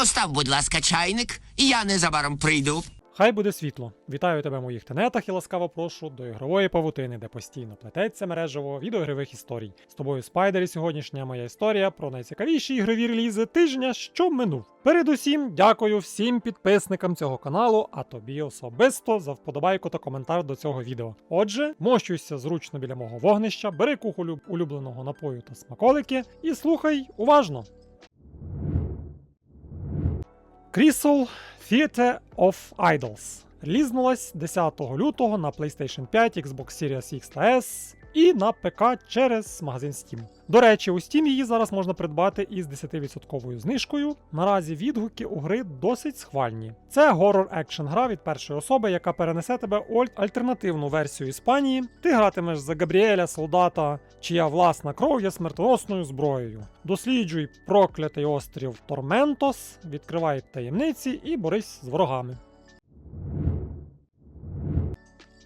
Постав, будь ласка, чайник, і я незабаром прийду. Хай буде світло. Вітаю тебе в моїх тенетах і ласкаво прошу до ігрової павутини, де постійно плететься мережево відеоігрових історій. З тобою Спайдері сьогоднішня моя історія про найцікавіші ігрові релізи тижня, що минув. Передусім, дякую всім підписникам цього каналу, а тобі особисто за вподобайку та коментар до цього відео. Отже, мощуйся зручно біля мого вогнища, бери кухоль улюб- улюбленого напою та смаколики і слухай уважно. Crystal Theater of Idols релізнулась 10 лютого на PlayStation 5, Xbox Series X та S і на ПК через магазин Steam. До речі, у Steam її зараз можна придбати із 10% знижкою. Наразі відгуки у гри досить схвальні. Це горор екшн гра від першої особи, яка перенесе тебе у альтернативну версію Іспанії. Ти гратимеш за Габріеля, солдата, чия власна кров є смертоносною зброєю. Досліджуй проклятий острів Торментос, відкривай таємниці і борись з ворогами.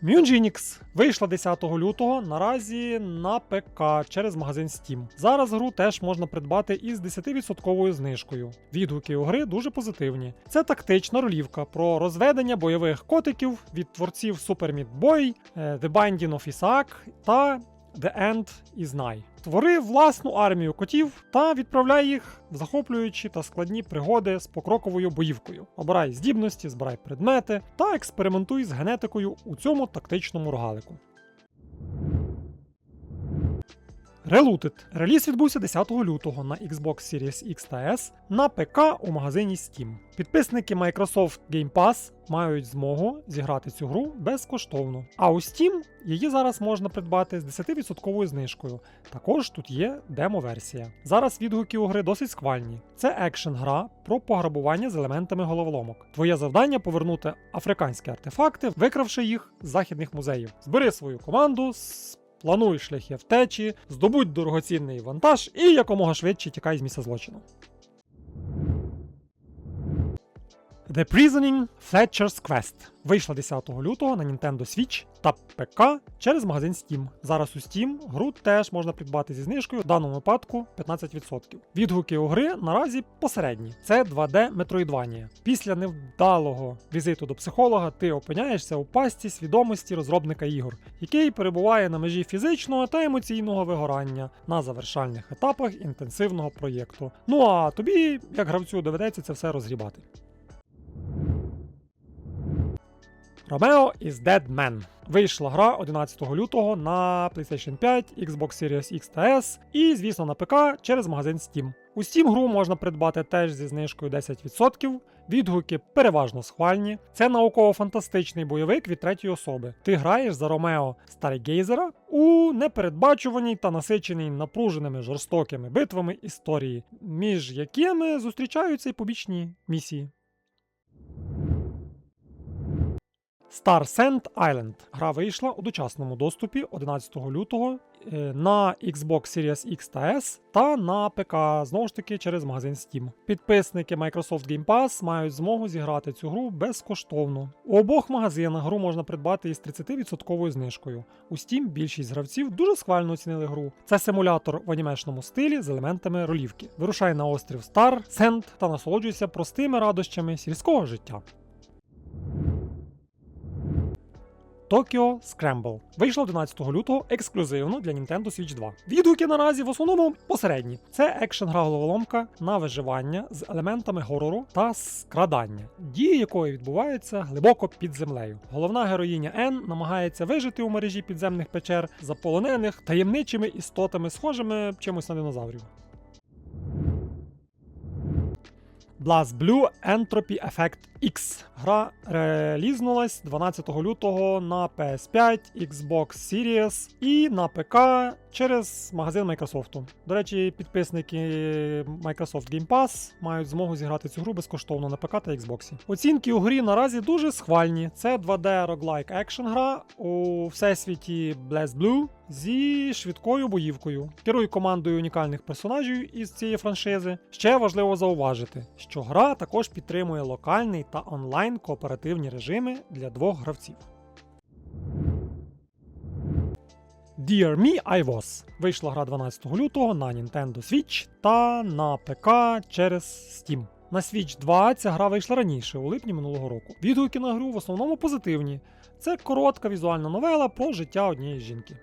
Munginix вийшла 10 лютого наразі на ПК через магазин Steam. Зараз гру теж можна придбати із 10% знижкою. Відгуки у гри дуже позитивні. Це тактична ролівка про розведення бойових котиків від творців Super Meat Boy, е, The Binding of Isaac та The End is Nigh. Твори власну армію котів та відправляй їх в захоплюючі та складні пригоди з покроковою боївкою. Обирай здібності, збирай предмети та експериментуй з генетикою у цьому тактичному рогалику. Reloaded. Реліз відбувся 10 лютого на Xbox Series X та S на ПК у магазині Steam. Підписники Microsoft Game Pass мають змогу зіграти цю гру безкоштовно. А у Steam її зараз можна придбати з 10% знижкою. Також тут є демо-версія. Зараз відгуки у гри досить схвальні. Це екшн гра про пограбування з елементами головоломок. Твоє завдання повернути африканські артефакти, викравши їх з західних музеїв. Збери свою команду. Плануй шляхи втечі, здобудь дорогоцінний вантаж і якомога швидше тікай з місця злочину. The Prisoning Fletcher's Quest вийшла 10 лютого на Nintendo Switch та ПК через магазин Steam. Зараз у Steam гру теж можна придбати зі знижкою, в даному випадку 15%. Відгуки у гри наразі посередні. Це 2D Metroidvania. Після невдалого візиту до психолога ти опиняєшся у пастці свідомості розробника ігор, який перебуває на межі фізичного та емоційного вигорання на завершальних етапах інтенсивного проєкту. Ну а тобі, як гравцю, доведеться це все розгрібати. Romeo is Dead Man. Вийшла гра 11 лютого на PlayStation 5, Xbox Series X та S і, звісно, на ПК через магазин Steam. У Steam гру можна придбати теж зі знижкою 10%. Відгуки переважно схвальні. Це науково-фантастичний бойовик від третьої особи. Ти граєш за Ромео Старгейзера у непередбачуваній та насиченій напруженими жорстокими битвами історії, між якими зустрічаються й побічні місії. Star Sand Island. Гра вийшла у дочасному доступі 11 лютого е, на Xbox Series X та S та на ПК знову ж таки через магазин Steam. Підписники Microsoft Game Pass мають змогу зіграти цю гру безкоштовно. У обох магазинах гру можна придбати із 30% знижкою. У Steam більшість гравців дуже схвально оцінили гру. Це симулятор в анімешному стилі з елементами ролівки. Вирушай на острів Star Sand та насолоджуйся простими радощами сільського життя. Tokyo Scramble вийшла 11 лютого ексклюзивно для Nintendo Switch 2. Відгуки наразі в основному посередні. Це екшен гра головоломка на виживання з елементами горору та скрадання, дії якої відбуваються глибоко під землею. Головна героїня Ен намагається вижити у мережі підземних печер, заполонених таємничими істотами, схожими чимось на динозаврів. Blast Blue Entropy Effect X. Гра релізнулась 12 лютого на PS5, Xbox Series і на ПК через магазин Microsoft. До речі, підписники Microsoft Game Pass мають змогу зіграти цю гру безкоштовно на ПК та Xbox. Оцінки у грі наразі дуже схвальні. Це 2D roguelike екшн гра у всесвіті Blast Blue зі швидкою боївкою. Керуй командою унікальних персонажів із цієї франшизи. Ще важливо зауважити, що гра також підтримує локальний та онлайн кооперативні режими для двох гравців. Dear Me I Was вийшла гра 12 лютого на Nintendo Switch та на ПК через Steam. На Switch 2 ця гра вийшла раніше, у липні минулого року. Відгуки на гру в основному позитивні. Це коротка візуальна новела про життя однієї жінки.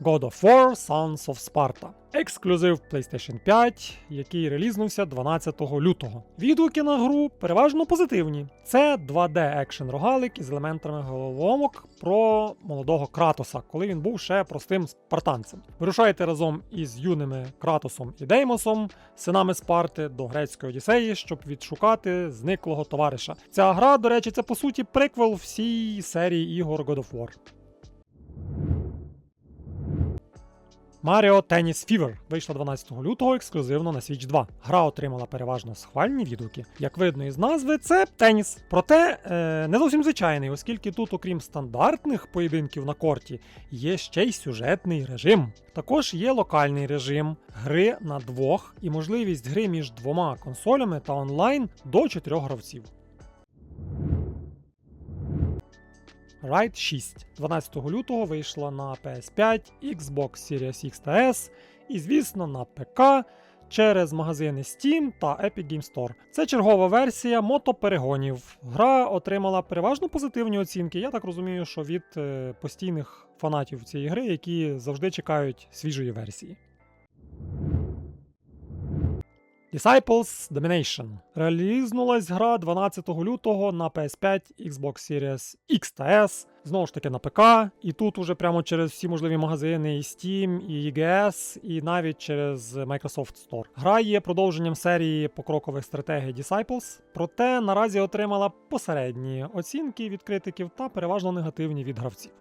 God of War Sons of Sparta. Ексклюзив PlayStation 5, який релізнувся 12 лютого. Відгуки на гру переважно позитивні. Це 2D екшен рогалик із елементами головоломок про молодого Кратоса, коли він був ще простим спартанцем. Вирушайте разом із юними Кратосом і Деймосом, синами Спарти, до грецької Одіссеї, щоб відшукати зниклого товариша. Ця гра, до речі, це по суті приквел всій серії ігор God of War. Mario Tennis Fever вийшла 12 лютого ексклюзивно на Switch 2. Гра отримала переважно схвальні відгуки. Як видно із назви, це теніс. Проте е, не зовсім звичайний, оскільки тут, окрім стандартних поєдинків на корті, є ще й сюжетний режим. Також є локальний режим гри на двох і можливість гри між двома консолями та онлайн до чотирьох гравців. Ride 6 12 лютого вийшла на PS5, Xbox Series X та S і, звісно, на ПК через магазини Steam та Epic Game Store. Це чергова версія мотоперегонів. Гра отримала переважно позитивні оцінки. Я так розумію, що від е, постійних фанатів цієї гри, які завжди чекають свіжої версії. Disciples Domination. Релізнулась гра 12 лютого на PS5, Xbox Series X та S, знову ж таки на ПК, і тут уже прямо через всі можливі магазини і Steam, і EGS, і навіть через Microsoft Store. Гра є продовженням серії покрокових стратегій Disciples, проте наразі отримала посередні оцінки від критиків та переважно негативні від гравців.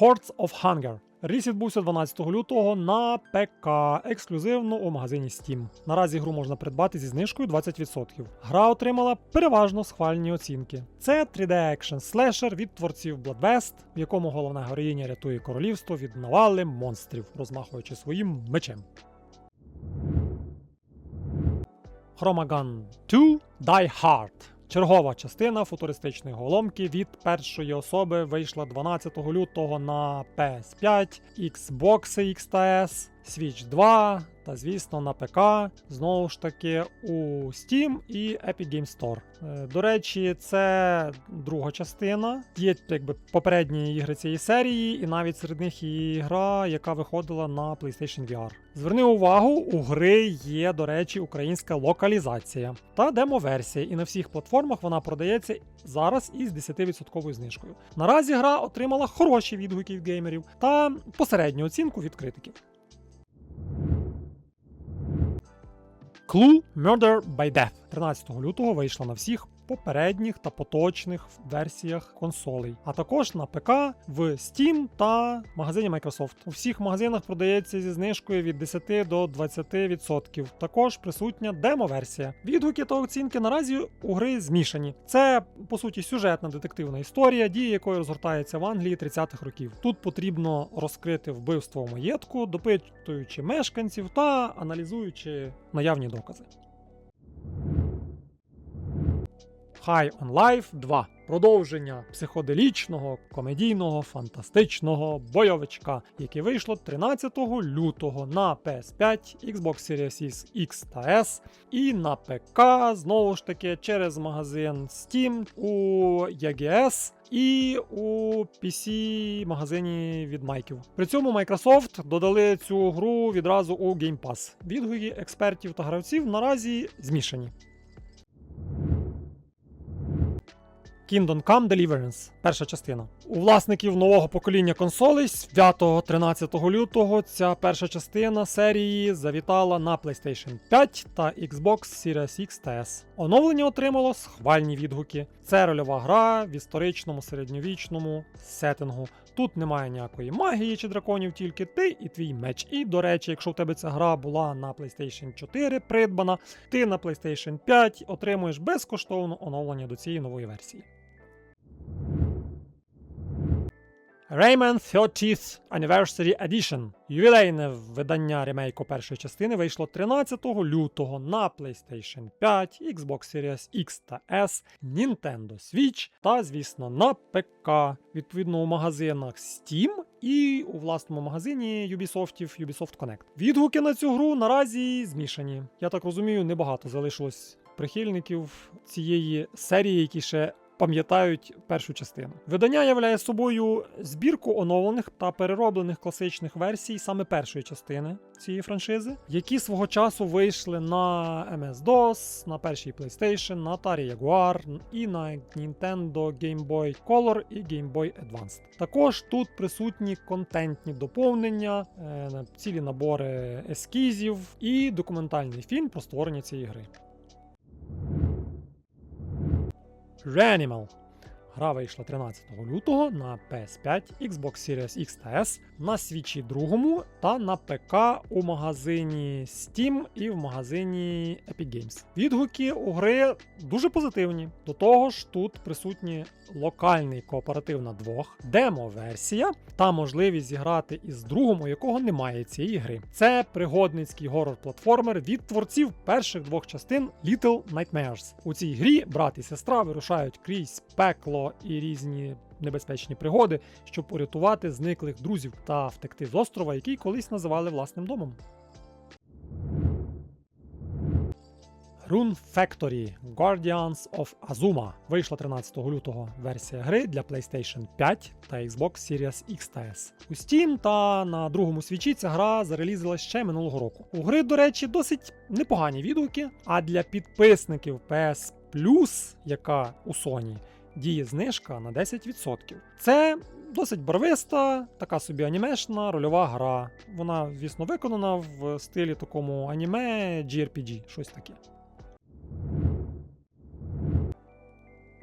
Hordes of Hunger. Реліз відбувся 12 лютого на ПК ексклюзивно у магазині Steam. Наразі гру можна придбати зі знижкою 20%. Гра отримала переважно схвальні оцінки. Це 3D екшен слешер від творців Bloodwest, в якому головна героїня рятує королівство від навали монстрів, розмахуючи своїм мечем. Chromagun 2 Die Hard. Чергова частина футуристичної голомки від першої особи вийшла 12 лютого на PS5, Xbox X та S, Switch 2 та, звісно, на ПК. Знову ж таки у Steam і Epic Game Store. Е, До речі, це друга частина. Є якби попередні ігри цієї серії, і навіть серед них і гра, яка виходила на PlayStation VR. Зверни увагу, у гри є, до речі, українська локалізація та демо-версія, і на всіх платформах вона продається зараз із 10% знижкою. Наразі гра отримала хороші відгуки від геймерів та посередню оцінку від критиків. Clue Murder by Death. 13 лютого вийшла на всіх попередніх та поточних версіях консолей, а також на ПК в Steam та магазині Microsoft. У всіх магазинах продається зі знижкою від 10 до 20%. Також присутня демо-версія. Відгуки та оцінки наразі у гри змішані. Це по суті сюжетна детективна історія, дія якої розгортається в Англії 30-х років. Тут потрібно розкрити вбивство маєтку, допитуючи мешканців та аналізуючи наявні докази. High on Life 2. Продовження психоделічного, комедійного, фантастичного бойовичка, яке вийшло 13 лютого на PS5, Xbox Series X та S і на ПК знову ж таки через магазин Steam у EGS і у PC магазині від Майків. При цьому Microsoft додали цю гру відразу у Game Pass. Відгуки експертів та гравців наразі змішані. Kingdom Come Deliverance, перша частина. У власників нового покоління консолей свято 13 лютого ця перша частина серії завітала на PlayStation 5 та Xbox Series X. Оновлення отримало схвальні відгуки. Це рольова гра в історичному середньовічному сеттингу. Тут немає ніякої магії чи драконів, тільки ти і твій меч. І, до речі, якщо в тебе ця гра була на PlayStation 4 придбана, ти на PlayStation 5 отримуєш безкоштовно оновлення до цієї нової версії. Rayman 30th Anniversary Edition. Ювілейне видання ремейку першої частини вийшло 13 лютого на PlayStation 5, Xbox Series X та S, Nintendo Switch та, звісно, на ПК. Відповідно, у магазинах Steam і у власному магазині Ubisoft Ubisoft Connect. Відгуки на цю гру наразі змішані. Я так розумію, небагато залишилось прихильників цієї серії, які ще пам'ятають першу частину. Видання являє собою збірку оновлених та перероблених класичних версій саме першої частини цієї франшизи, які свого часу вийшли на MS-DOS, на першій PlayStation, на Atari Jaguar і на Nintendo Game Boy Color і Game Boy Advance. Також тут присутні контентні доповнення, е, цілі набори ескізів і документальний фільм про створення цієї гри. Reanimal. Гра вийшла 13 лютого на PS5, Xbox Series X та S, на свічі другому та на ПК у магазині Steam і в магазині Epic Games. Відгуки у гри дуже позитивні. До того ж, тут присутні локальний кооператив на двох, демо-версія та можливість зіграти із другом, у якого немає цієї гри. Це пригодницький горор-платформер від творців перших двох частин Little Nightmares. У цій грі брат і сестра вирушають крізь пекло і різні небезпечні пригоди, щоб порятувати зниклих друзів та втекти з острова, який колись називали власним домом. Rune Factory Guardians of Azuma вийшла 13 лютого версія гри для PlayStation 5 та Xbox Series X та S. У Steam та на другому свічі ця гра зарелізилась ще минулого року. У гри, до речі, досить непогані відгуки, а для підписників PS Plus, яка у Sony, діє знижка на 10%. Це досить барвиста, така собі анімешна рольова гра. Вона, звісно, виконана в стилі такому аніме JRPG, щось таке.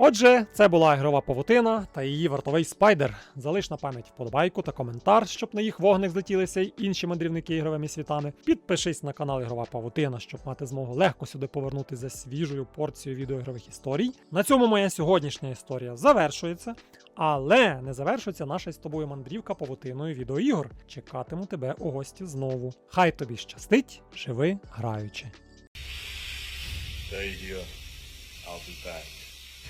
Отже, це була ігрова павутина та її вартовий спайдер. Залиш на пам'ять вподобайку та коментар, щоб на їх вогник злетілися й інші мандрівники ігровими світами. Підпишись на канал Ігрова Павутина, щоб мати змогу легко сюди повернутися за свіжою порцією відеоігрових історій. На цьому моя сьогоднішня історія завершується, але не завершується наша з тобою мандрівка павутиною відеоігор. Чекатиму тебе у гості знову. Хай тобі щастить, живи граючи. I'll be back.